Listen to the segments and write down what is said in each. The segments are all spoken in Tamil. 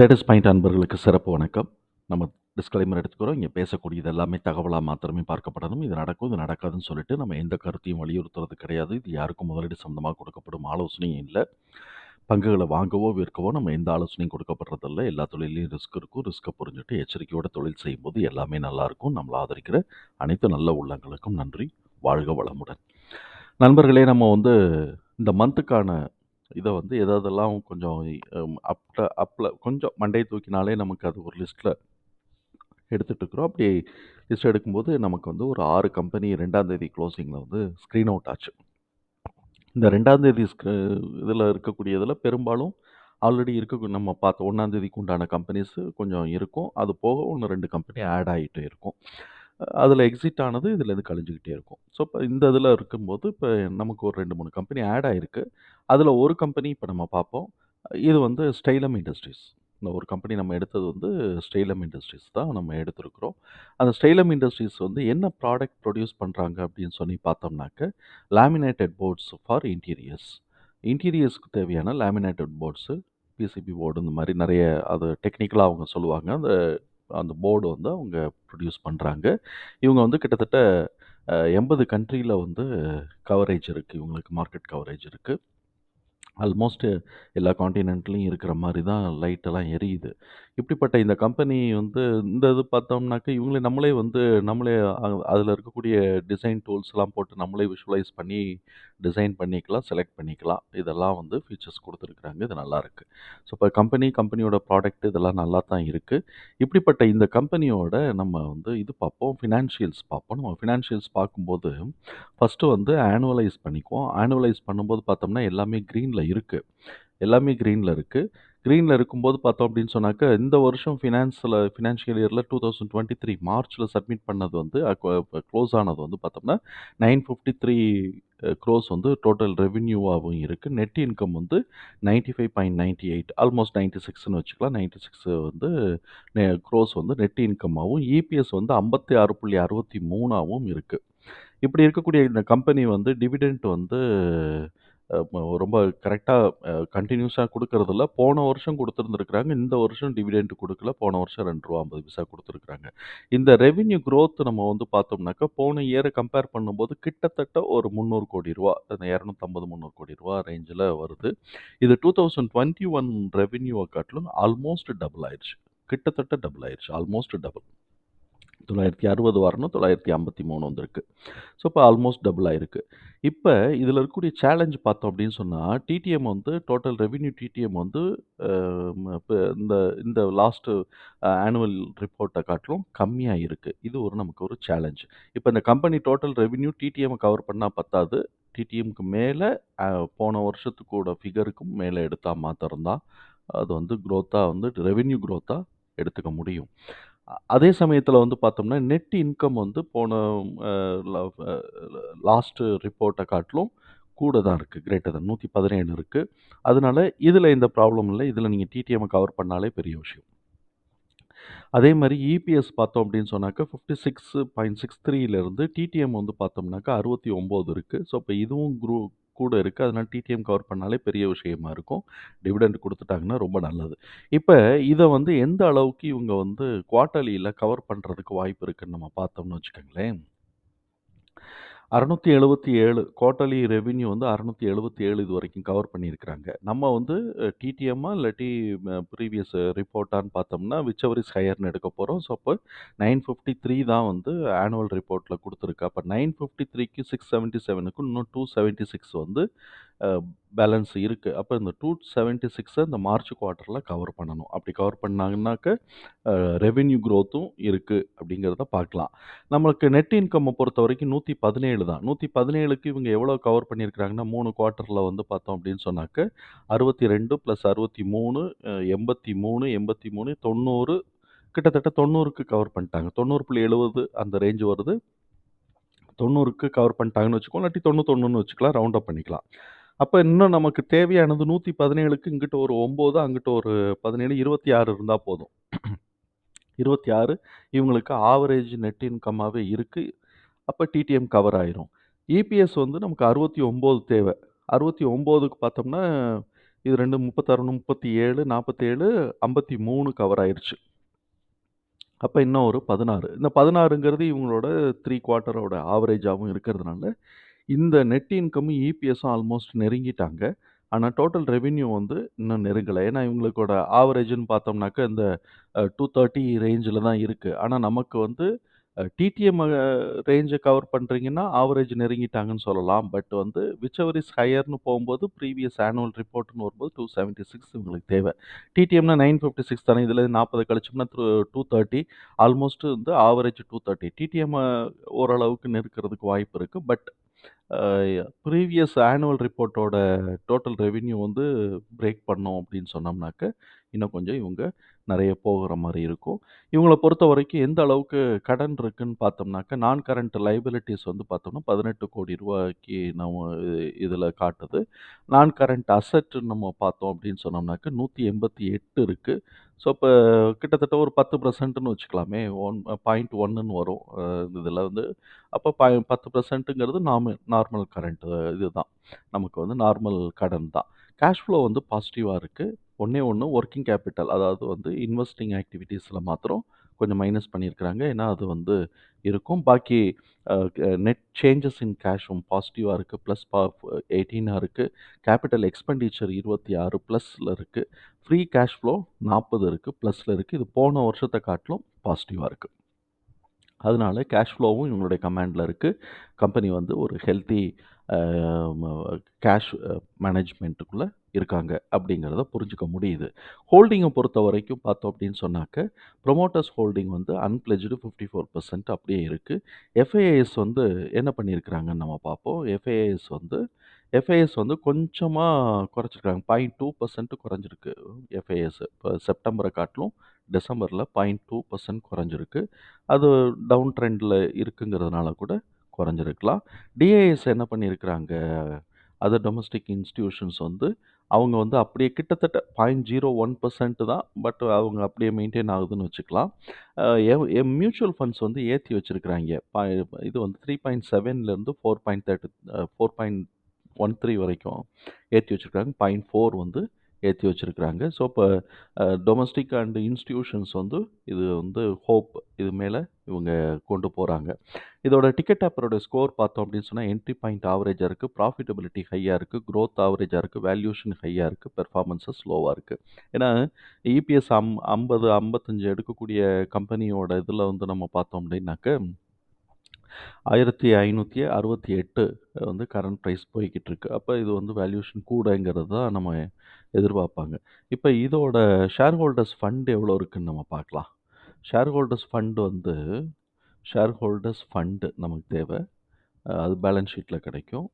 ஸ்டேட்டஸ் பாயிண்ட் அன்பர்களுக்கு சிறப்பு வணக்கம். நம்ம டிஸ்க்ளைமர் எடுத்துக்கிறோம். இங்கே பேசக்கூடியது எல்லாமே தகவலாக மாத்திரமே பார்க்கப்படணும். இது நடக்கும், இது நடக்காதுன்னு சொல்லிட்டு நம்ம எந்த கருத்தையும் வலியுறுத்துறது கிடையாது. இது யாருக்கும் முதலீடு சொந்தமாக கொடுக்கப்படும் ஆலோசனையும் இல்லை பங்குகளை வாங்கவோ, விற்கவோ நம்ம எந்த ஆலோசனையும் கொடுக்கப்படுறதில்ல. எல்லா தொழிலையும் ரிஸ்க் இருக்கும். ரிஸ்க்கை புரிஞ்சுட்டு எச்சரிக்கையோட தொழில் செய்யும்போது எல்லாமே நல்லாயிருக்கும். நம்மளை ஆதரிக்கிற அனைத்து நல்ல உள்ளங்களுக்கும் நன்றி. வாழ்க வளமுடன். நண்பர்களே நம்ம வந்து இந்த மந்த்துக்கான இதை வந்து எதாவதெல்லாம் கொஞ்சம் அம் அப்ல அப்ல கொஞ்சம் மண்டையை தூக்கினாலே நமக்கு அது ஒரு லிஸ்ட்டில் எடுத்துட்டு இருக்கிறோம். அப்படி லிஸ்ட் எடுக்கும்போது நமக்கு வந்து ஒரு ஆறு கம்பெனி 2ஆம் தேதி வந்து ஸ்க்ரீன் அவுட் ஆச்சு. இந்த 2ஆம் தேதி ஸ்க் இதில் பெரும்பாலும் ஆல்ரெடி இருக்க நம்ம பார்த்த 1ஆம் தேதிக்கு உண்டான கம்பெனிஸ் கொஞ்சம் இருக்கும். அது போக 1, 2 கம்பெனி ஆட் ஆகிட்டு இருக்கும். அதில் எக்ஸிட் ஆனது இதுலேருந்து கழிஞ்சுக்கிட்டே இருக்கும். ஸோ, இப்போ இந்த இதில் இருக்கும்போது, இப்போ நமக்கு ஒரு 2, 3 கம்பெனி ஆட் ஆகிருக்கு அதில் ஒரு கம்பெனி இப்போ நம்ம பார்ப்போம். இது வந்து ஸ்டைலம் இண்டஸ்ட்ரீஸ். இந்த ஒரு கம்பெனி நம்ம எடுத்தது வந்து ஸ்டைலம் இண்டஸ்ட்ரீஸ் தான் நம்ம எடுத்திருக்கிறோம். அந்த ஸ்டைலம் இண்டஸ்ட்ரீஸ் வந்து என்ன ப்ராடக்ட் ப்ரொடியூஸ் பண்ணுறாங்க அப்படின்னு சொல்லி பார்த்தோம்னாக்க, லேமினேட்டட் போர்ட்ஸ் ஃபார் இன்டீரியர்ஸ். இன்டீரியர்ஸ்க்கு தேவையான லேமினேட்டட் போர்ட்ஸு, பிசிபி போர்டு இந்த மாதிரி நிறைய அது டெக்னிக்கலாக அவங்க சொல்லுவாங்க. அந்த அந்த போர்டு வந்து அவங்க ப்ரொடியூஸ் பண்ணுறாங்க இவங்க வந்து கிட்டத்தட்ட எண்பது கண்ட்ரியில் வந்து கவரேஜ் இருக்குது இவங்களுக்கு மார்க்கெட் கவரேஜ் இருக்குது ஆல்மோஸ்ட்டு எல்லா காண்டினென்ட்லேயும் இருக்கிற மாதிரி தான் லைட்டெல்லாம் எரியுது. இப்படிப்பட்ட இந்த கம்பெனி வந்து இந்த இது பார்த்தோம்னாக்க, இவங்களே நம்மளே வந்து நம்மளே அ அதில இருக்கக்கூடிய டிசைன் டூல்ஸ்லாம் போட்டு நம்மளே விஷுவலைஸ் பண்ணி டிசைன் பண்ணிக்கலாம், செலக்ட் பண்ணிக்கலாம். இதெல்லாம் வந்து ஃபீச்சர்ஸ் குடுத்துருக்காங்க. இது நல்லாருக்கு. ஸோ, இப்ப கம்பெனி, கம்பெனியோட ப்ராடக்ட் இதெல்லாம் நல்லா தான் இருக்கு. இப்படிப்பட்ட இந்த கம்பெனியோட நம்ம வந்து இது பார்ப்போம். ஃபினான்ஷியல்ஸ் பார்ப்போம். நம்ம ஃபினான்ஷியல்ஸ் பார்க்கும்போது, ஃபர்ஸ்ட்டு வந்து ஆனுவலைஸ் பண்ணிக்குவோம். ஆனுவலைஸ் பண்ணும்போது பார்த்தோம்னா, எல்லாமே கிரீன்ல இருக்கு. எல்லாமே கிரீன்ல இருக்கு. க்ரீனில் இருக்கும்போது பார்த்தோம் அப்படின்னு சொன்னாக்க, இந்த வருஷம் ஃபினான்ஸில் ஃபினான்ஷியல் இயரில் டூ தௌசண்ட் டுவெண்ட்டி த்ரீ மார்ச்சில் சப்மிட் பண்ணது வந்து க்ளோஸ் ஆனது வந்து பார்த்தோம்னா, நயன் ஃபிஃப்டி த்ரீ க்ரோஸ் வந்து டோட்டல் ரெவின்யூவாகவும் இருக்குது நெட் இன்கம் வந்து 95.98 ஆல்மோஸ்ட் 96ன்னு வச்சுக்கலாம். 96 வந்து நெ க்ரோர்ஸ் வந்து நெட் இன்கம்மாகவும் இபிஎஸ் வந்து ஐம்பத்தி ஆறு புள்ளி அறுபத்தி மூணாகவும் இருக்குது இப்படி இருக்கக்கூடிய இந்த கம்பெனி வந்து டிவிடெண்ட் வந்து ரொம்ப கரெக்டாக கண்டினியூஸாக கொடுக்கறதில்ல. போன வருஷம் கொடுத்துருந்துருக்குறாங்க. இந்த வருஷம் டிவிடெண்ட் கொடுக்கல. போன வருஷம் ரெண்டு ரூபா ஐம்பது பைசா கொடுத்துருக்குறாங்க. இந்த ரெவின்யூ க்ரோத் நம்ம வந்து பார்த்தோம்னாக்க, போன இயரை கம்பேர் பண்ணும்போது கிட்டத்தட்ட ஒரு முந்நூறு கோடி ரூபா அந்த 250, 300,00,00,000 ரேஞ்சுல வருது. இது டூ தௌசண்ட் டுவெண்ட்டி ஒன் ரெவின்யூவை காட்டிலும் ஆல்மோஸ்ட் டபுள் ஆயிடுச்சு கிட்டத்தட்ட டபுள் ஆயிடுச்சு ஆல்மோஸ்ட் டபுள். 960 வரணும். 953 வந்திருக்கு. ஸோ, இப்போ ஆல்மோஸ்ட் டபுள் ஆகிருக்கு இப்போ இதில் இருக்கக்கூடிய சேலஞ்ச் பார்த்தோம் அப்படின்னு சொன்னால் டிடிஎம் வந்து டோட்டல் ரெவின்யூ டிடிஎம் வந்து இப்போ இந்த இந்த லாஸ்ட்டு ஆனுவல் ரிப்போர்ட்டை காட்டிலும் கம்மியாக இருக்குது இது ஒரு நமக்கு ஒரு சேலஞ்ச். இப்போ இந்த company total revenue TTM cover பண்ணால் பத்தாது. டிடிஎம்க்கு மேலே போன வருஷத்துக்கூட ஃபிகருக்கும் மேலே எடுத்தால் மாத்திரம்தான் அது வந்து க்ரோத்தாக வந்து ரெவென்யூ க்ரோத்தாக எடுத்துக்க முடியும். அதே சமயத்தில் வந்து பார்த்தோம்னா, நெட் இன்கம் வந்து போன லாஸ்ட்டு ல காட்டிலும் கூட தான் இருக்குது கிரேட்டர் தென் 117 இருக்கு. அதனால இதில் எந்த ப்ராப்ளமும் இல்லை இதில் நீங்கள் டிடிஎம் கவர் பண்ணாலே பெரிய விஷயம். அதே மாதிரி இபிஎஸ் பார்த்தோம் அப்படின்னு சொன்னாக்க 56.63லிருந்து டிடிஎம் வந்து பார்த்தோம்னாக்கா அறுபத்தி ஒம்பது இருக்குது ஸோ, இப்போ இதுவும் குரூ கூட இருக்குது அதனால் டிடிஎம் கவர் பண்ணாலே பெரிய விஷயமா இருக்கும். டிவிடெண்ட் கொடுத்துட்டாங்கன்னா ரொம்ப நல்லது. இப்போ இதை வந்து எந்த அளவுக்கு இவங்க வந்து குவார்ட்டர்லியில் கவர் பண்ணுறதுக்கு வாய்ப்பு இருக்குன்னு நம்ம பார்த்தோம்னு வச்சுக்கோங்களேன். அறநூற்றி எழுபத்தி ஏழு குவார்ட்டர்லி ரெவின்யூ வந்து அறநூற்றி எழுபத்தி ஏழு இது வரைக்கும் கவர் பண்ணியிருக்கிறாங்க. நம்ம வந்து டிடிஎம்மா இல்லாட்டி ப்ரீவியஸ் ரிப்போர்ட்டான்னு பார்த்தோம்னா விச் எவர் இஸ் ஹையர்னு எடுக்க போகிறோம் ஸோ அப்போ நைன் ஃபிஃப்டி த்ரீ தான் வந்து ஆனுவல் ரிப்போர்ட்டில் கொடுத்துருக்கு. அப்போ நைன் ஃபிஃப்டி த்ரீக்கு சிக்ஸ் செவன்ட்டி செவனுக்கும் இன்னும் டூ செவன்ட்டி சிக்ஸ் வந்து பேலன்ஸ் இருக்குது அப்போ இந்த 276 இந்த மார்ச் குவார்ட்டரில் கவர் பண்ணணும். அப்படி கவர் பண்ணாங்கன்னாக்க, ரெவென்யூ க்ரோத்தும் இருக்குது அப்படிங்கிறத பார்க்கலாம். நம்மளுக்கு நெட் இன்கம்ம பொறுத்தவரைக்கும் 117 தான். 117க்கு இவங்க எவ்வளோ கவர் பண்ணியிருக்கிறாங்கன்னா, மூணு குவார்ட்டரில் வந்து பார்த்தோம் அப்படின்னு சொன்னாக்க, அறுபத்தி ரெண்டு ப்ளஸ் அறுபத்தி மூணு எண்பத்தி மூணு எண்பத்தி மூணு தொண்ணூறு கிட்டத்தட்ட 90க்கு கவர் பண்ணிட்டாங்க. 90.70 அந்த ரேஞ்சு வருது. 90க்கு கவர் பண்ணிட்டாங்கன்னு வச்சுக்குவோம். இல்லாட்டி 91ன்னு வச்சுக்கலாம். ரவுண்ட் அப் பண்ணிக்கலாம். அப்ப இன்னும் நமக்கு தேவையானது 117க்கு இங்கிட்டு ஒரு 9, அங்கிட்டு ஒரு 17, 26 இருந்தா போதும். 26 இவங்களுக்கு ஆவரேஜ் நெட் இன்கம்மாவே இருக்கு. அப்ப டிடிஎம் கவர் ஆயிரும். இபிஎஸ் வந்து நமக்கு 69 தேவை. 69க்கு பார்த்தோம்னா, இது 2 36, 37, 47, 53 கவர் ஆயிருச்சு. அப்ப இன்னும் ஒரு 16. இந்த 16ங்கிறது இவங்களோட 3 குவார்ட்டரோட ஆவரேஜாவும் இருக்கிறதுனால, இந்த நெட் இன்கமும், இபிஎஸும் ஆல்மோஸ்ட் நெருங்கிட்டாங்க. ஆனா டோட்டல் ரெவென்யூ வந்து இன்னும் நெருங்கல. ஏன்னா இவங்களுக்கோட ஆவரேஜ்ன்னு பார்த்தோம்னாக்க, இந்த அ 230 ரேஞ்சில தான் இருக்கு. ஆனா நமக்கு வந்து அ டிடிஎம் அ ரேஞ்ச கவர் பண்றீங்கன்னா, ஆவரேஜ் நெருங்கிட்டாங்கன்னு சொல்லலாம். பட் வந்து விச்எவர் இஸ் ஹையர்ன்னு போம்போது, ப்ரீவியஸ் ஆனுவல் ரிப்போர்ட்ன்னு வரும்போது 276 இவங்களுக்கு தேவை. டிடிஎம்னா 956 தானே. இதுலேருந்து 40 கழிச்சோம்னா த்ரு 230 ஆல்மோஸ்ட் வந்து ஆவரேஜ் 230. டிடிஎம் அ ஓரளவுக்கு நெருக்குறதுக்கு வாய்ப்பு இருக்கு. பட் ப்ரீவியஸ் ஆனுவல் ரிப்போர்ட்டோட டோட்டல் ரெவென்யூ வந்து பிரேக் பண்ணோம் அப்படின்னு சொன்னோம்னாக்க, இன்னும் கொஞ்சம் இவங்க நிறைய போகிற மாதிரி இருக்கும். இவங்கள பொறுத்தவரைக்கும் எந்த அளவுக்கு கடன் இருக்குன்னு பார்த்தோம்னாக்க, நான் கரண்ட் லைபிலிட்டிஸ் வந்து பார்த்தோம்னா, 18,00,00,000 நம்ம இதில் காட்டுது. நான் கரண்ட் அசெட் நம்ம பார்த்தோம் அப்படின்னு சொன்னோம்னாக்க, 188 இருக்கு. ஸோ இப்போ கிட்டத்தட்ட ஒரு பத்து பர்சண்ட்டுன்னு வச்சுக்கலாமே. ஒன் 0.1ன்னு வரும். இதில் வந்து அப்போ ப பத்து பர்சன்ட்டுங்கிறது நாம நார்மல் கரண்ட் இதுதான். நமக்கு வந்து நார்மல் கடன் தான். கேஷ் ஃப்ளோ வந்து பாசிட்டிவாக இருக்குது ஒன்றே ஒன்று ஒர்க்கிங் கேபிட்டல் அதாவது வந்து இன்வெஸ்டிங் ஆக்டிவிட்டீஸில் மாத்திரம் கொஞ்சம் மைனஸ் பண்ணியிருக்கிறாங்க. ஏன்னா அது வந்து இருக்கும். பாக்கி நெட் சேஞ்சஸ் இன் கேஷும் பாசிட்டிவாக இருக்குது ப்ளஸ் பா எயிட்டீனாக இருக்குது கேப்பிட்டல் எக்ஸ்பெண்டிச்சர் இருபத்தி ஆறு ப்ளஸில் இருக்குது ஃப்ரீ கேஷ் ஃப்ளோ நாற்பது இருக்குது ப்ளஸில் இருக்குது இது போன வருஷத்தை காட்டிலும் பாசிட்டிவாக இருக்குது அதனால கேஷ் ஃப்ளோவும் இவங்களுடைய கமாண்டில் இருக்குது கம்பெனி வந்து ஒரு ஹெல்த்தி கேஷ் மேனேஜ்மெண்ட்டுக்குள்ளே இருக்காங்க அப்படிங்கிறத புரிஞ்சுக்க முடியுது. ஹோல்டிங்கை பொறுத்த வரைக்கும் பார்த்தோம் அப்படின்னு சொன்னாக்க, ப்ரொமோட்டர்ஸ் ஹோல்டிங் வந்து அன்பிளெஜுடு ஃபிஃப்டி ஃபோர் பர்சன்ட் அப்படியே இருக்குது எஃப்ஐஏஎஸ் வந்து என்ன பண்ணியிருக்கிறாங்கன்னு நம்ம பார்ப்போம். எஃப்ஐஏஎஸ் வந்து எஃப்ஐஎஸ் வந்து கொஞ்சமாக குறைச்சிருக்காங்க. 0.2% குறைஞ்சிருக்கு எஃப்ஐஎஸ். இப்போ செப்டம்பரை காட்டிலும் டிசம்பரில் பாயிண்ட் டூ பர்சன்ட் குறைஞ்சிருக்கு. அது டவுன் ட்ரெண்டில் இருக்குங்கிறதுனால கூட குறைஞ்சிருக்கலாம். டிஐஎஸ் என்ன பண்ணியிருக்கிறாங்க, அதர் டொமஸ்டிக் இன்ஸ்டிடியூஷன்ஸ் வந்து அவங்க வந்து அப்படியே கிட்டத்தட்ட 0.01% தான். பட் அவங்க அப்படியே மெயின்டைன் ஆகுதுன்னு வச்சுக்கலாம். அ எவ் மியூச்சுவல் ஃபண்ட்ஸ் வந்து ஏற்றி வச்சிருக்கிறாய்ங்க. ப இது வந்து 3.7லேருந்து 4.30 ஒன் த்ரீ வரைக்கும் ஏற்றி வச்சுருக்காங்க. பாயிண்ட் ஃபோர் வந்து ஏற்றி வச்சிருக்கிறாங்க. ஸோ இப்போ டொமஸ்டிக் அண்ட் இன்ஸ்டிடியூஷன்ஸ் வந்து இது வந்து ஹோப் இது மேலே இவங்க கொண்டு போகிறாங்க இதோட டிக்கெட் ஆப்பரோட ஸ்கோர் பார்த்தோம் அப்படின்னு சொன்னால் என்ட்ரி பாயிண்ட் ஆவரேஜாக இருக்குது ப்ராஃபிட்டபிலிட்டி ஹையாக இருக்குது குரோத் ஆவரேஜாக இருக்குது வேல்யூஷன் ஹையாக இருக்குது பெர்ஃபார்மன்ஸஸ் ஸ்லோவாக இருக்குது ஏன்னா இபிஎஸ் அம் 50, 55 எடுக்கக்கூடிய கம்பெனியோட இதில் வந்து நம்ம பார்த்தோம் அப்படின்னாக்க 1568 வந்து கரண்ட் ப்ரைஸ் போய்கிட்டு இருக்கு. அப்போ இது வந்து வேல்யூஷன் கூடங்கிறது தான் நம்ம எதிர்பார்ப்பாங்க. இப்போ இதோட ஷேர் ஹோல்டர்ஸ் ஃபண்ட் எவ்வளோ இருக்குன்னு நம்ம பார்க்கலாம். ஷேர் ஹோல்டர்ஸ் ஃபண்ட் வந்து ஷேர் ஹோல்டர்ஸ் ஃபண்டு நமக்கு தேவை. அது பேலன்ஸ் ஷீட்டில் கிடைக்கும்.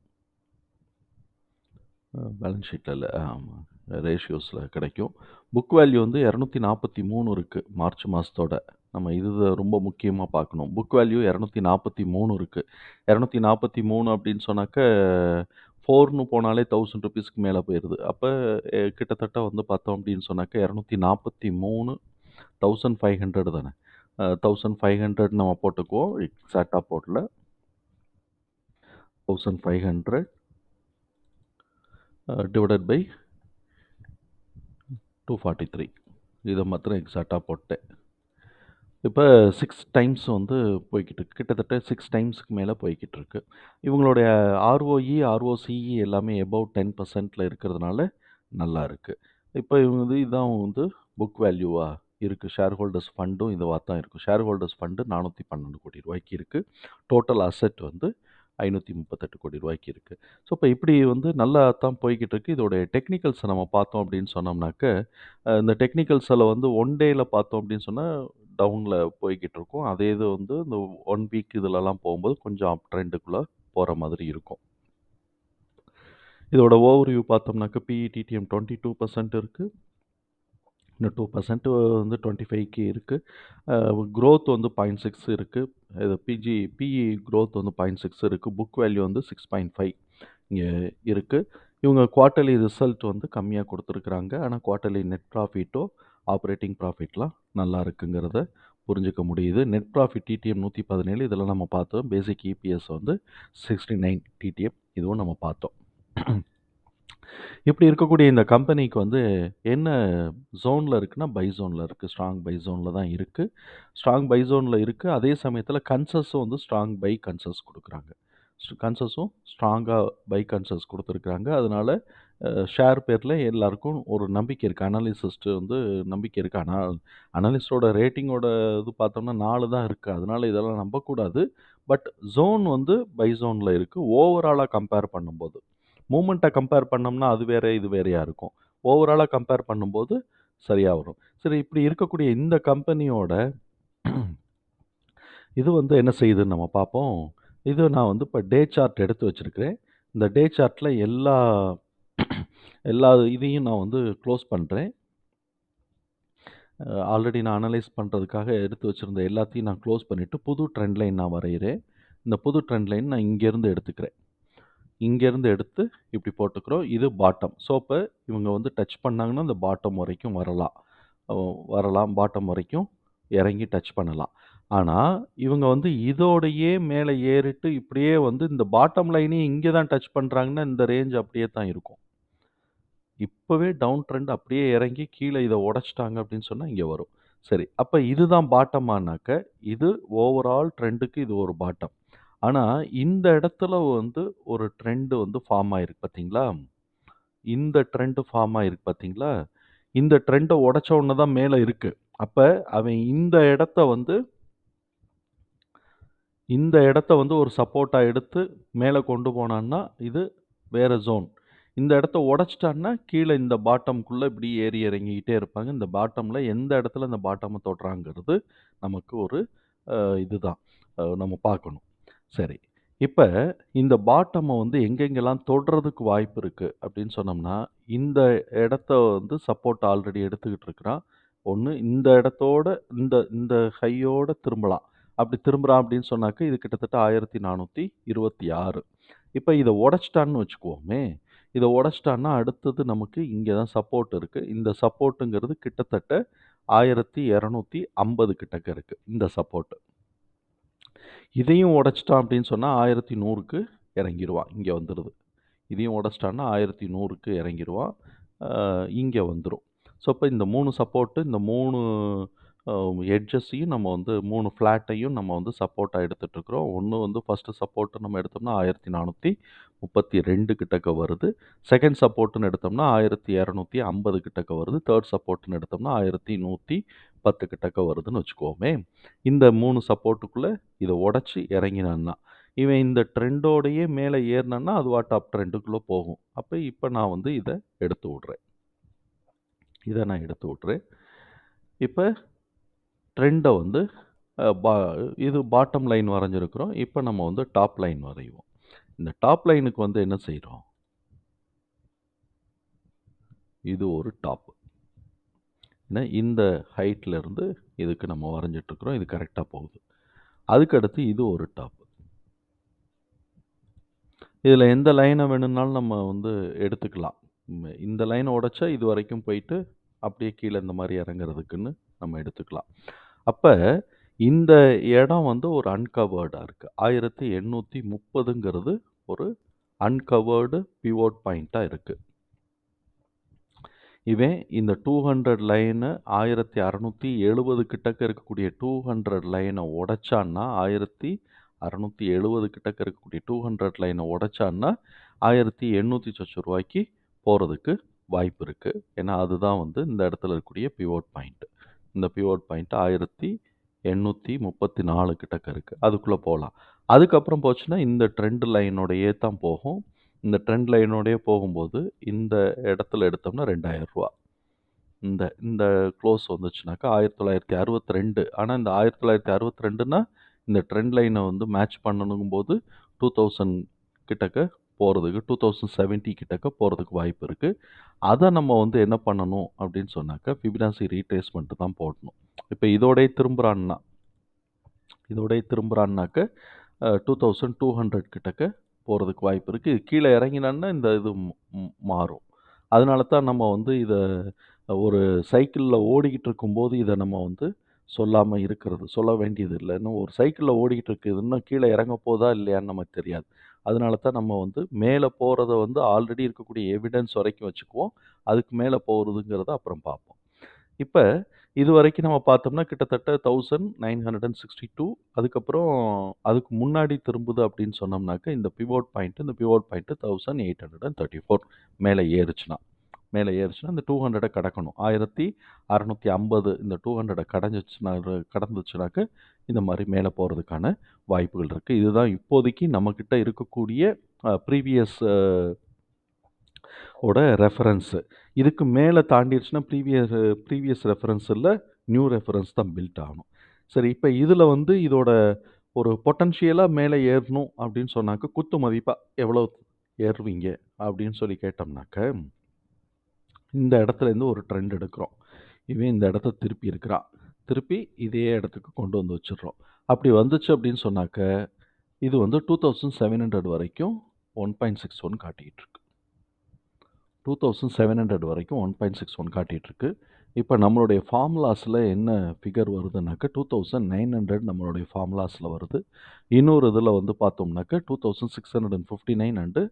பேலன்ஸ் ஷீட்டில் இல்லை ஆமாம் ரேஷியோஸ்ல கிடைக்கும். புக் வேல்யூ வந்து இரநூத்தி நாற்பத்தி மூணு இருக்குது மார்ச் மாதத்தோட நம்ம இது ரொம்ப முக்கியமாக பார்க்கணும். புக் வேல்யூ 243 இருக்கு. 243 அப்படின்னு சொன்னாக்க 4ன்னு போனாலே ₹1000க்கு மேல போயிருது. அப்ப எ கிட்டத்தட்ட வந்து பார்த்தோம் அப்படின்னு சொன்னாக்க 243 1500 தானே. அ 1500 நம்ம போட்டுக்குவோம். எக்ஸாக்ட்டா போடல. 1500 அ டிவைடட் பை 243 இத மாத்திரம் எக்ஸாக்ட்டா போட்டேன். இப்போ சிக்ஸ் டைம்ஸ் வந்து போய்க்கிட்டு இருக்கு. கிட்டத்தட்ட சிக்ஸ் டைம்ஸ்க்கு மேலே போய்க்கிட்டு இருக்கு. இவங்களுடைய ஆர்ஓஇ, ஆர்ஓசிஇ எல்லாமே அபோவ் 10%ல இருக்கிறதுனால நல்லா இருக்குது இப்போ இவங்க வந்து இதான் வந்து புக் வேல்யூவாக இருக்குது ஷேர் ஹோல்டர்ஸ் ஃபண்டும் இதுவாக தான் இருக்கும். ஷேர் ஹோல்டர்ஸ் ஃபண்டு நானூற்றி பன்னெண்டு கோடி ரூபாய்க்கு இருக்குது டோட்டல் அசெட் வந்து ஐநூற்றி முப்பத்தெட்டு கோடி ரூபாய்க்கு இருக்குது ஸோ இப்போ இப்படி வந்து நல்லா தான் போய்கிட்டு இருக்கு. இதோடைய டெக்னிக்கல்ஸை நம்ம பார்த்தோம் அப்படின்னு சொன்னோம்னாக்க, இந்த டெக்னிக்கல்ஸில் வந்து ஒன் டேயில் பார்த்தோம் அப்படின்னு சொன்னால் டவுனில் போய்கிட்டு இருக்கும். அதே இது வந்து இந்த ஒன் வீக் இதிலலாம் போகும்போது கொஞ்சம் அப் ட்ரெண்டுக்குள்ளே போகிற மாதிரி இருக்கும். இதோட ஓவர்வியூ பார்த்தோம்னாக்க பிஇடிடிஎம் டுவெண்ட்டி டூ பர்சன்ட் இருக்குது இன்னும் டூ பர்சன்ட்டு வந்து டுவெண்ட்டி ஃபைவ்க்கு இருக்குது க்ரோத் வந்து பாயிண்ட் சிக்ஸ் இருக்குது இது பிஜி பிஇ குரோத் வந்து பாயிண்ட் சிக்ஸ் இருக்குது புக் வேல்யூ வந்து சிக்ஸ் பாயிண்ட் ஃபைவ் இங்கே இருக்குது இவங்க குவார்ட்டர்லி ரிசல்ட் வந்து கம்மியாக கொடுத்துருக்குறாங்க ஆனால் குவார்ட்டர்லி நெட் ப்ராஃபிட்டோ, ஆப்ரேட்டிங் ப்ராஃபிட்லாம் நல்லா இருக்குங்கிறத புரிஞ்சுக்க முடியுது. நெட் ப்ராஃபிட் டிடிஎம் 117 இதெல்லாம் நம்ம பார்த்தோம். பேசிக் இபிஎஸ் வந்து 69 டிடிஎம் இதுவும் நம்ம பார்த்தோம். இப்படி இருக்கக்கூடிய இந்த கம்பெனிக்கு வந்து என்ன ஜோன்ல இருக்குன்னா, பை ஜோன்ல இருக்கு. ஸ்ட்ராங் பை ஜோன்ல தான் இருக்கு. ஸ்ட்ராங் பை ஜோன்ல இருக்கு. அதே சமயத்தில கன்சஸும் வந்து ஸ்ட்ராங் பை கன்சஸ் குடுக்குறாங்க. ஸ் கன்சஸும் ஸ்ட்ராங்கா பை கன்சஸ் குடுத்துருக்காங்க. அதனால அ ஷேர் பேர்ல எல்லாருக்கும் ஒரு நம்பிக்கை இருக்கு. அனலிசிஸ்ட் வந்து நம்பிக்கை இருக்கு. ஆனா அனலிஸ்ட்டோட ரேட்டிங்கோட இது பார்த்தோம்னா 4 தான் இருக்கு. அதனால இதெல்லாம் நம்பக்கூடாது. பட் ஜோன் வந்து பை ஜோன்ல இருக்கு. ஓவராலா கம்பேர் பண்ணும்போது. மூமெண்ட்டை கம்பேர் பண்ணோம்னா அது வேறே இது வேறையாக இருக்கும். ஓவராலாக கம்பேர் பண்ணும்போது சரியாக வரும். சரி இப்படி இருக்கக்கூடிய இந்த கம்பெனியோட இது வந்து என்ன செய்யுதுன்னு நம்ம பார்ப்போம். இது நான் வந்து இப்போ டே சார்ட் எடுத்து வச்சுருக்கிறேன் இந்த டே சார்ட்டில் எல்லா எல்லா இதையும் நான் வந்து க்ளோஸ் பண்ணுறேன் ஆல்ரெடி நான் அனலைஸ் பண்ணுறதுக்காக எடுத்து வச்சுருந்த எல்லாத்தையும் நான் க்ளோஸ் பண்ணிவிட்டு புது ட்ரெண்ட் லைன் நான் வரைகிறேன் இந்த புது ட்ரெண்ட் லைன் நான் இங்கேருந்து எடுத்துக்கிறேன். இங்கேருந்து எடுத்து இப்படி போட்டுக்கிறோம். இது பாட்டம். ஸோ, இவங்க வந்து டச் பண்ணாங்கன்னா, இந்த பாட்டம் வரைக்கும் வரலாம். வரலாம். பாட்டம் வரைக்கும் இறங்கி டச் பண்ணலாம். ஆனால் இவங்க வந்து இதோடையே மேலே ஏறிட்டு இப்படியே வந்து இந்த பாட்டம் லைனையும் இங்கே தான் டச் பண்ணுறாங்கன்னா இந்த ரேஞ்ச் அப்படியே தான் இருக்கும். இப்போவே டவுன் ட்ரெண்ட் அப்படியே இறங்கி கீழே இதை உடச்சிட்டாங்க அப்படின்னு சொன்னால் இங்கே வரும். சரி. அப்போ இதுதான் பாட்டமானாக்க, இது ஓவரால் ட்ரெண்டுக்கு இது ஒரு பாட்டம். ஆனா, இந்த இடத்துல வந்து ஒரு ட்ரெண்ட் வந்து ஃபார்ம் ஆயிருக்கு பார்த்தீங்களா? இந்த ட்ரெண்ட் ஃபார்ம் ஆயிருக்கு பார்த்தீங்களா? இந்த ட்ரெண்டை உடைச்ச உடனே தான் மேல இருக்கு. அப்ப அவன் இந்த இடத்த வந்து இந்த இடத்த வந்து ஒரு சப்போர்ட்டா எடுத்து மேல கொண்டு போனான்னா, இது வேற ஜோன். இந்த இடத்த உடைச்சுட்டான்னா, கீழ இந்த பாட்டம்க்குள்ள இப்படி ஏறி இறங்கிக்கிட்டே இருப்பாங்க. இந்த பாட்டம்ல எந்த இடத்துல இந்த பாட்டம தொடுறாங்கிறது நமக்கு ஒரு அ இதுதான். அ நம்ம பார்க்கணும். சரி. இப்ப இந்த பாட்டம வந்து எங்கெங்கெல்லாம் தொடுறதுக்கு வாய்ப்பு இருக்கு அப்படின்னு சொன்னோம்னா, இந்த இடத்த வந்து சப்போர்ட் ஆல்ரெடி எடுத்துக்கிட்டு இருக்கிறான். ஒண்ணு இந்த இடத்தோட இந்த இந்த ஹையோட திரும்பலாம். அப்படி திரும்புறான் அப்படின்னு சொன்னாக்க, இது கிட்டத்தட்ட 1426. இப்ப இத உடச்சிட்டான்னு வச்சுக்குவோமே. இத உடைச்சிட்டான்னா அடுத்தது நமக்கு இங்க தான் சப்போர்ட் இருக்கு. இந்த சப்போர்ட்ங்கிறது கிட்டத்தட்ட 1250 கிட்டக்க இருக்கு. இந்த சப்போர்ட். இதையும் உடைச்சிட்டான் அப்படின்னு சொன்னால் ஆயிரத்தி நூறுக்கு இறங்கிருவான். இங்கே வந்துடுது இதையும் உடைச்சிட்டான்னா ஆயிரத்தி நூறுக்கு இறங்கிடுவான் இங்கே வந்துடும் ஸோ, இப்போ இந்த மூணு சப்போர்ட்டு இந்த மூணு எட்ஜஸையும் நம்ம வந்து மூணு ஃப்ளாட்டையும் நம்ம வந்து சப்போர்ட்டாக எடுத்துகிட்ருக்குறோம் ஒன்று வந்து ஃபஸ்ட்டு சப்போர்ட்டு நம்ம எடுத்தோம்னா 1432 கிட்டக்க வருது. செகண்ட் சப்போர்ட்டுன்னு எடுத்தோம்னா 1250 கிட்டக்க வருது. தேர்ட் சப்போர்ட்டுன்னு எடுத்தோம்னா ஆயிரத்தி நூற்றி 1110 கிட்டக்க வருதுன்னு வச்சுக்கோமே இந்த மூணு சப்போர்ட்டுக்குள்ளே இதை உடச்சி இறங்கினான்னா, இவன் இந்த ட்ரெண்டோடயே மேலே ஏறுனான்னா, அதுவா டாப் ட்ரெண்டுக்குள்ளே போகும். அப்போ இப்போ நான் வந்து இதை எடுத்து விட்றேன் இதை நான் எடுத்து விட்றேன் இப்போ ட்ரெண்டை வந்து பா இது பாட்டம் லைன் வரைஞ்சிருக்கிறோம். இப்போ நம்ம வந்து டாப் லைன் வரைவோம். இந்த டாப் லைனுக்கு வந்து என்ன செய்கிறோம் இது ஒரு டாப். ஏன்னா இந்த ஹைட்லேருந்து இதுக்கு நம்ம வரைஞ்சிட்ருக்குறோம் இது கரெக்டாக போகுது. அதுக்கடுத்து இது ஒரு டாப். இதில் எந்த லைனை வேணும்னாலும் நம்ம வந்து எடுத்துக்கலாம். இந்த லைனை உடைச்சா இது வரைக்கும் போயிட்டு, அப்படியே கீழே இந்த மாதிரி இறங்குறதுக்குன்னு நம்ம எடுத்துக்கலாம். அப்போ இந்த இடம் வந்து ஒரு அன்கவர்டாக இருக்குது ஆயிரத்தி எண்ணூற்றி முப்பதுங்கிறது ஒரு அன்கவர்டு பிவோட் பாயிண்ட்டாக இருக்குது இவன் இந்த டூ ஹண்ட்ரட் லைனு ஆயிரத்தி அறநூற்றி எழுபது கிட்டக்க இருக்கக்கூடிய டூ ஹண்ட்ரட் லைனை உடைச்சான்னா, 1670 கிட்டக்க இருக்கக்கூடிய டூ ஹண்ட்ரட் லைனை உடைச்சான்னா, 1800 சொச்ச ரூபாய்க்கு போகிறதுக்கு வாய்ப்பு இருக்குது ஏன்னா, அதுதான் வந்து இந்த இடத்துல இருக்கக்கூடிய பிவோட் பாயிண்ட்டு இந்த பிவோட் பாயிண்ட் 1834 கிட்டக்க இருக்குது அதுக்குள்ளே போகலாம் அதுக்கப்புறம் போச்சுன்னா, இந்த ட்ரெண்ட் லைனோடையே தான் போகும். இந்த ட்ரெண்ட் லைனோடயே போகும்போது, இந்த இடத்துல எடுத்தோம்னா ரெண்டாயிரரூவா. இந்த இந்த க்ளோஸ் வந்துச்சுனாக்கா 1962 ஆனா, இந்த 1962ன்னா, இந்த ட்ரெண்ட் லைனை வந்து மேட்ச் பண்ணணுங்கும்போது 2000 கிட்டக்க போகிறதுக்கு டூ தௌசண்ட் செவன்ட்டி கிட்டக்க போகிறதுக்கு வாய்ப்பு இருக்குது அதை நம்ம வந்து என்ன பண்ணணும் அப்படின்னு சொன்னாக்கா, ஃபிபினாசி ரீட்ரேஸ்மென்ட் தான் போடணும். இப்போ இதோடய திரும்புகிறான்னா இதோடய திரும்புகிறான்னாக்க டூ தௌசண்ட் டூ ஹண்ட்ரட் கிட்டக்க போகிறதுக்கு வாய்ப்பு இருக்குது கீழே கீழ இறங்கினான்னா, இந்த இது மாறும். அதனால தான் நம்ம வந்து இதை ஒரு சைக்கிளில் ஓடிக்கிட்டு இருக்கும்போது, இதை நம்ம வந்து சொல்லாமல் இருக்கிறது. சொல்ல வேண்டியது இல்லை இன்னும் ஒரு சைக்கிளில் ஓடிக்கிட்டு இருக்குது இன்னும் கீழே இறங்க போதா இல்லையான்னு நமக்கு தெரியாது. அதனால தான் நம்ம வந்து மேலே போகிறத வந்து ஆல்ரெடி இருக்கக்கூடிய எவிடன்ஸ் வரைக்கும் வச்சுக்குவோம். அதுக்கு மேலே போகிறதுங்கிறத அப்புறம் பார்ப்போம். இப்போ இதுவரைக்கும் நம்ம பார்த்தோம்னா, கிட்டத்தட்ட 1962 அதுக்கப்புறம் அதுக்கு முன்னாடி திரும்புது அப்படின்னு சொன்னோம்னாக்க, இந்த பிவோட் பாயிண்ட் இந்த pivot point thousand eight hundred and thirty four மேலே ஏறுச்சுன்னா. மேலே ஏறுச்சுன்னா இந்த 200 கடக்கணும். 1650 இந்த 200 கடந்துச்சுனா கடந்துச்சுனாக்க, இந்த மாதிரி மேலே போகிறதுக்கான வாய்ப்புகள் இருக்குது இதுதான் இப்போதைக்கு நம்மக்கிட்ட இருக்கக்கூடிய ப்ரீவியஸ் ஓட ரெஃபரன்ஸு. இதுக்கு மேலே தாண்டிருச்சுன்னா ப்ரீவியஸ் ப்ரீவியஸ் ரெஃபரன்ஸ் இல்லை நியூ ரெஃபரன்ஸ் தான் பில்ட் ஆகணும். சரி இப்போ இதில் வந்து இதோட ஒரு பொட்டன்ஷியலாக மேலே ஏறணும் அப்படின்னு சொன்னாக்க, குத்து மதிப்பாக எவ்வளோ ஏறுவீங்க அப்படின்னு சொல்லி கேட்டோம்னாக்க, இந்த இடத்துலேருந்து ஒரு ட்ரெண்ட் எடுக்கிறோம். இவன் இந்த இடத்த திருப்பி இருக்கிறான். திருப்பி இதே இடத்துக்கு கொண்டு வந்து வச்சிடுறோம் அப்படி வந்துச்சு அப்படின்னு சொன்னாக்க, இது வந்து 2700 வரைக்கும் 1.61 காட்டிக்கிட்டு இருக்கு. டூ தௌசண்ட் செவன் ஹண்ட்ரட் வரைக்கும் ஒன் பாயிண்ட் சிக்ஸ் ஒன் காட்டிகிட்ருக்கு இப்போ நம்மளுடைய ஃபார்முலாஸில் என்ன ஃபிகர் வருதுனாக்கா டூ தௌசண்ட் நைன் ஹண்ட்ரட் நம்மளுடைய ஃபார்ம்லாஸில் வருது. இன்னொரு இதில் வந்து பார்த்தோம்னாக்கா two thousand six hundred and fifty nine and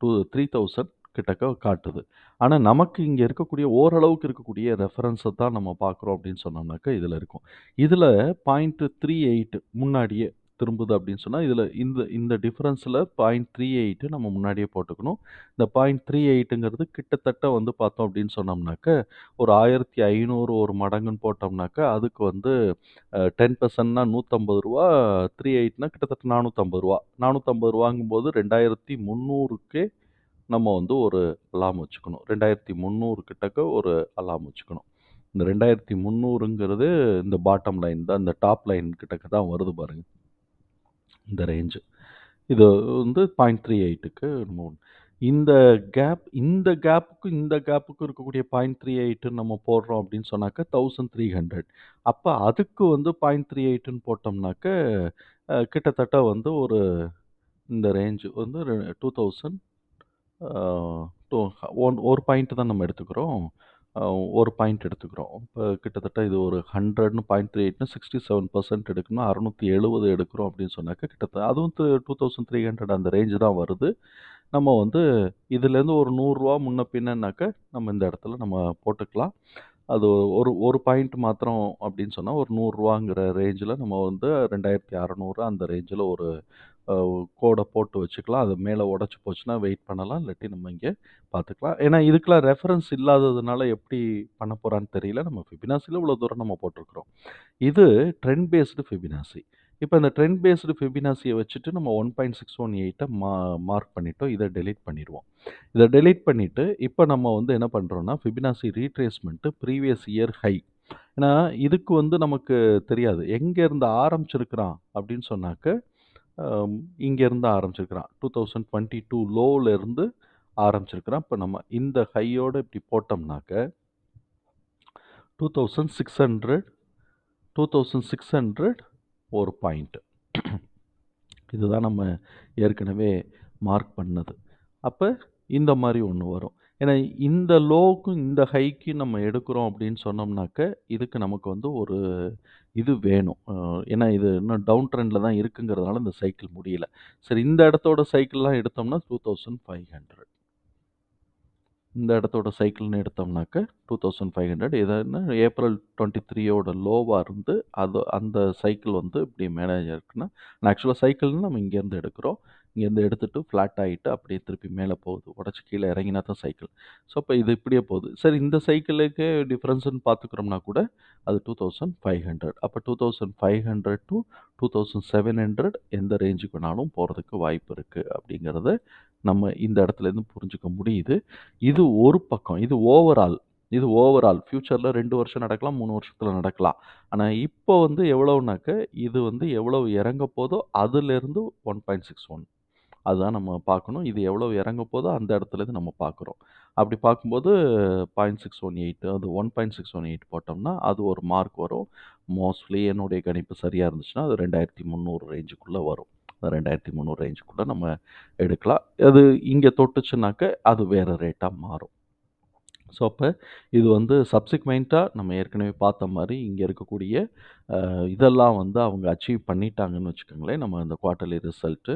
two three thousand கிட்டக்க காட்டுது. ஆனால் நமக்கு இங்கே இருக்கக்கூடிய ஓரளவுக்கு இருக்கக்கூடிய ரெஃபரன்ஸை தான் நம்ம பார்க்குறோம் அப்படின்னு சொன்னோம்னாக்கா இதில் இருக்கும். இதில் பாயிண்ட்டு த்ரீ எயிட் முன்னாடியே திரும்புது அப்படின்னு சொன்னால் இதில் இந்த இந்த டிஃப்ரென்ஸில் பாயிண்ட் த்ரீ எயிட்டு நம்ம முன்னாடியே போட்டுக்கணும். இந்த பாயிண்ட் த்ரீ எயிட்டுங்கிறது கிட்டத்தட்ட வந்து பார்த்தோம் அப்படின்னு சொன்னோம்னாக்க ஒரு ஆயிரத்தி ஐநூறு ஒரு மடங்குன்னு போட்டோம்னாக்க அதுக்கு வந்து டென் பர்சன்ட்னா நூற்றம்பது ரூபா த்ரீ எயிட்னா கிட்டத்தட்ட நானூற்றம்பது ரூபா. நானூற்றம்பது ரூபாங்கும்போது ரெண்டாயிரத்தி முந்நூறுக்கே நம்ம வந்து ஒரு அலாம் வச்சுக்கணும். ரெண்டாயிரத்தி முந்நூறு கிட்டக்க ஒரு அலாம் வச்சுக்கணும். இந்த ரெண்டாயிரத்தி முந்நூறுங்கிறது இந்த பாட்டம் லைன் தான் இந்த டாப் லைன் கிட்டக்க தான் வருது பாருங்கள் இந்த ரேஞ்சு. இது வந்து 0.38க்கு நம்ம இந்த கேப் இந்த கேப்புக்கும் இந்த கேப்புக்கும் இருக்கக்கூடிய 0.38 நம்ம போடுறோம் அப்படின்னு சொன்னாக்க 1300 அப்ப அதுக்கு வந்து 0.38ன்னு போட்டோம்னாக்க, கிட்டத்தட்ட வந்து ஒரு இந்த ரேஞ்சு வந்து டூ தௌசண்ட் டூ ஒன் ஒரு பாயிண்ட்டு தான் நம்ம எடுத்துக்கிறோம். அ ஒரு பாயிண்ட் எடுத்துக்கிறோம். இப்ப கிட்டத்தட்ட இது ஒரு 100ன்னு 0.38ன்னு 67% எடுக்கணும். 670 எடுக்கிறோம் அப்படின்னு சொன்னாக்க, கிட்டத்தட்ட அதுவும் து 2300 அந்த ரேஞ்ச் தான் வருது. நம்ம வந்து இதுலேருந்து ஒரு ரூ. 100 முன்ன பின்னனாக்க, நம்ம இந்த இடத்துல நம்ம போட்டுக்கலாம். அது ஒரு ஒரு பாயிண்ட் மாத்திரம் அப்படின்னு சொன்னா, ஒரு ரூ. 100ங்கிற ரேஞ்சில நம்ம வந்து 2600 அந்த ரேஞ்சில ஒரு கோடை போட்டு வச்சுக்கலாம். அது மேலே உடச்சி போச்சுன்னா வெயிட் பண்ணலாம். இல்லாட்டி நம்ம இங்கே பார்த்துக்கலாம். ஏன்னா இதுக்கெலாம் ரெஃபரன்ஸ் இல்லாததுனால எப்படி பண்ண போகிறான்னு தெரியல. நம்ம ஃபிபினாசியில் இவ்வளோ தூரம் நம்ம போட்டிருக்கிறோம். இது ட்ரெண்ட் பேஸ்டு ஃபிபினாசி இப்போ இந்த ட்ரெண்ட் பேஸ்டு ஃபிபினாசியை வச்சுட்டு நம்ம 1.618 மா மார்க் பண்ணிட்டோம். இதை டெலீட் பண்ணிடுவோம் இதை டெலீட் பண்ணிவிட்டு இப்போ நம்ம வந்து என்ன பண்ணுறோன்னா Fibonacci retracement previous year high. ஏன்னா இதுக்கு வந்து நமக்கு தெரியாது. எங்கேருந்து ஆரம்பிச்சிருக்கிறான் அப்படின்னு சொன்னாக்க, இங்கேருந்து ஆரம்பிச்சிருக்கிறான் டூ தௌசண்ட் டுவெண்ட்டி டூ லோவிலேருந்து ஆரம்பிச்சிருக்கிறான். இப்போ நம்ம இந்த ஹையோடு இப்படி போட்டோம்னாக்க 2600 2600 ஒரு பாயிண்ட். இதுதான் நம்ம ஏற்கனவே மார்க் பண்ணது. அப்போ இந்த மாதிரி ஒன்று வரும். ஏன்னா இந்த லோவுக்கும், இந்த ஹைக்கும் நம்ம எடுக்கிறோம் அப்படின்னு சொன்னோம்னாக்க, இதுக்கு நமக்கு வந்து ஒரு இது வேணும். ஏன்னா இது இன்னும் டவுன் ட்ரெண்டில் தான் இருக்குங்கிறதுனால இந்த சைக்கிள் முடியல. சரி இந்த இடத்தோட சைக்கிள்லாம் எடுத்தோம்னா 2500 இந்த இடத்தோட சைக்கிள்னு எடுத்தோம்னாக்க 2500 எதுன்னா ஏப்ரல் டுவெண்ட்டி த்ரீயோட லோவாக இருந்து, அது அந்த சைக்கிள் வந்து இப்படி மேனேஜ் இருக்குன்னா ஆக்சுவலாக சைக்கிள்னு நம்ம இங்கேருந்து எடுக்கிறோம். இங்கேருந்து எடுத்துகிட்டு ஃப்ளாட் ஆகிட்டு அப்படியே திருப்பி மேலே போகுது. உடச்சி கீழே இறங்கினா தான் சைக்கிள். ஸோ அப்போ இது இப்படியே போகுது. சரி இந்த சைக்கிளுக்கே டிஃபரன்ஸ்ன்னு பார்த்துக்கிறோம்னா கூட, அது டூ தௌசண்ட் ஃபைவ் ஹண்ட்ரட் அப்போ டூ 2700 எந்த ரேஞ்சுக்கு வேணாலும் போகிறதுக்கு வாய்ப்பு இருக்குது அப்படிங்கிறத நம்ம இந்த இடத்துலேருந்து புரிஞ்சுக்க முடியுது. இது ஒரு பக்கம். இது ஓவரால். இது ஓவரால். ஃப்யூச்சரில் ரெண்டு வருஷம் நடக்கலாம், மூணு வருஷத்தில் நடக்கலாம். ஆனால் இப்போ வந்து எவ்வளோனாக்க இது வந்து எவ்வளவு இறங்க போதோ அதிலிருந்து 1.61 அதுதான் நம்ம பார்க்கணும். இது எவ்வளோ இறங்க போதோ அந்த இடத்துலேருந்து நம்ம பார்க்குறோம். அப்படி பார்க்கும்போது 0.618 அது 1.618 போட்டோம்னா, அது ஒரு மார்க் வரும். மோஸ்ட்லி என்னுடைய கணிப்பு சரியா இருந்துச்சுன்னா, அது 2300 ரேஞ்சுக்குள்ள வரும். ரெண்டாயிரத்தி 2300 ரேஞ்சுக்குள்ள நம்ம எடுக்கலாம். அது இங்க தொட்டுச்சுனாக்க, அது வேற ரேட்டா மாறும். ஸோ, அப்போ இது வந்து சப்சிக்மெண்ட்டாக நம்ம ஏற்கனவே பார்த்த மாதிரி இங்கே இருக்கக்கூடிய இதெல்லாம் வந்து அவங்க அச்சீவ் பண்ணிட்டாங்கன்னு வச்சுக்கோங்களேன். நம்ம இந்த குவார்ட்டர்லி ரிசல்ட்டு,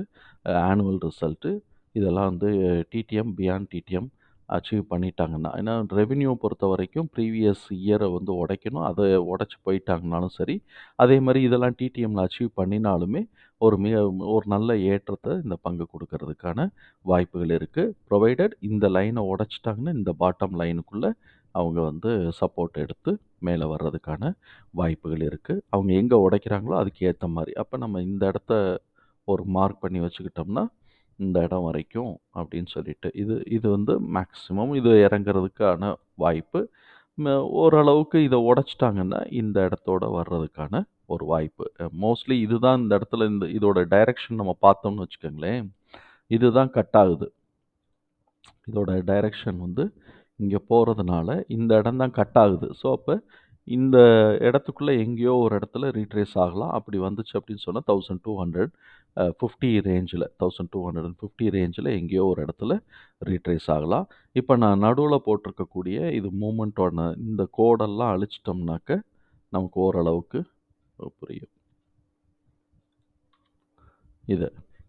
ஆனுவல் ரிசல்ட்டு இதெல்லாம் வந்து டிடிஎம், பியாண்ட் டிடிஎம் அச்சீவ் பண்ணிட்டாங்கன்னா ஏன்னா ரெவென்யூ பொறுத்தவரைக்கும் ப்ரீவியஸ் இயரை வந்து உடைக்கணும். அதை உடச்சி போயிட்டாங்கனாலும் சரி, அதே மாதிரி இதெல்லாம் டிடிஎம்மில் அச்சீவ் பண்ணினாலுமே, ஒரு மிக ஒரு நல்ல ஏற்றத்தை இந்த பங்கு கொடுக்கறதுக்கான வாய்ப்புகள் இருக்குது ப்ரொவைடட் இந்த லைனை உடச்சிட்டாங்கன்னா இந்த பாட்டம் லைனுக்குள்ளே அவங்க வந்து சப்போர்ட் எடுத்து மேலே வர்றதுக்கான வாய்ப்புகள் இருக்குது அவங்க எங்கே உடைக்கிறாங்களோ அதுக்கு ஏற்ற மாதிரி. அப்போ நம்ம இந்த இடத்த ஒரு மார்க் பண்ணி வச்சுக்கிட்டோம்னா, இந்த இடம் வரைக்கும் அப்படின்னு சொல்லிட்டு. இது இது வந்து மேக்ஸிமம் இது இறங்குறதுக்கான வாய்ப்பு. ம ஓரளவுக்கு இதை உடச்சிட்டாங்கன்னா இந்த இடத்தோட வர்றதுக்கான ஒரு வாய்ப்பு. மோஸ்ட்லி இதுதான் இந்த இடத்துல இந்த இதோட டைரக்ஷன் நம்ம பார்த்தோம்னு வச்சுக்கோங்களேன், இதுதான் கட் ஆகுது. இதோட டைரக்ஷன் வந்து இங்கே போகிறதுனால இந்த இடம் தான் கட் ஆகுது. ஸோ, அப்போ இந்த இடத்துக்குள்ளே எங்கேயோ ஒரு இடத்துல ரீட்ரேஸ் ஆகலாம். அப்படி வந்துச்சு அப்படின்னு சொன்னால் தௌசண்ட் டூ ஹண்ட்ரட் ஃபிஃப்டி ரேஞ்சில் thousand two hundred and fifty ரேஞ்சில் எங்கேயோ ஒரு இடத்துல ரீட்ரேஸ் ஆகலாம். இப்போ நான் நடுவில் போட்டிருக்கக்கூடிய இது மூமெண்ட்டோட இந்த கோடெல்லாம் அழிச்சிட்டோம்னாக்க, நமக்கு ஓரளவுக்கு புரியும். இது.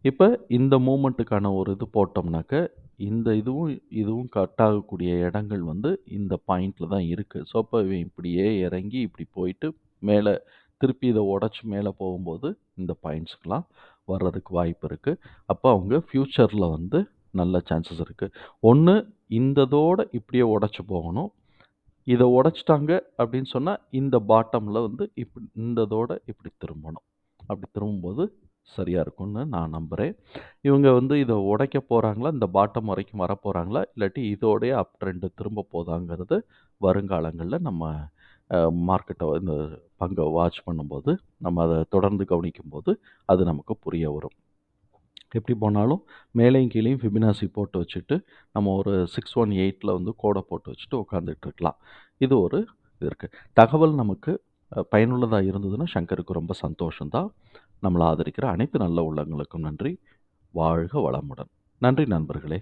இப்போ இந்த மூமெண்ட்டுக்கான ஒரு இது போட்டோம்னாக்க, இந்த இதுவும் இதுவும் கட் ஆகக்கூடிய இடங்கள் வந்து இந்த பாயிண்ட்டில் தான் இருக்குது ஸோ, இப்போ இப்படியே இறங்கி இப்படி போயிட்டு மேலே திருப்பி இதை உடச்சி மேலே போகும்போது, இந்த பாயிண்ட்ஸுக்கெலாம் வர்றதுக்கு வாய்ப்பு இருக்குது அப்போ அவங்க ஃப்யூச்சரில் வந்து நல்ல சான்சஸ் இருக்குது ஒன்று இந்ததோடு இப்படியே உடச்சி போகணும். இதை உடச்சிட்டாங்க அப்படின்னு சொன்னால் இந்த பாட்டமில் வந்து இப்படி இந்ததோடு இப்படி திரும்பணும். அப்படி திரும்பும்போது சரியாக இருக்கும்னு நான் நம்புகிறேன் இவங்க வந்து இதை உடைக்க போகிறாங்களா இந்த பாட்டம் வரைக்கும் வரப்போகிறாங்களா இல்லாட்டி இதோடயே அப் ட்ரெண்டு திரும்ப போதாங்கிறது வருங்காலங்களில் நம்ம மார்க்கெட்டை இந்த பங்கை வாட்ச் பண்ணும்போது, நம்ம அதை தொடர்ந்து கவனிக்கும்போது, அது நமக்கு புரிய வரும். எப்படி போனாலும் மேலேயும் கீழேயும் ஃபிபினாசி போட்டு வச்சுட்டு, நம்ம ஒரு 618ல வந்து கோடை போட்டு வச்சுட்டு உட்காந்துட்டு இருக்கலாம். இது ஒரு இது இருக்குது தகவல் நமக்கு பயனுள்ளதாக இருந்ததுன்னா, சங்கருக்கு ரொம்ப சந்தோஷந்தான் நம்மளை ஆதரிக்கிற அனைத்து நல்ல உள்ளங்களுக்கும் நன்றி. வாழ்க வளமுடன். நன்றி நண்பர்களே!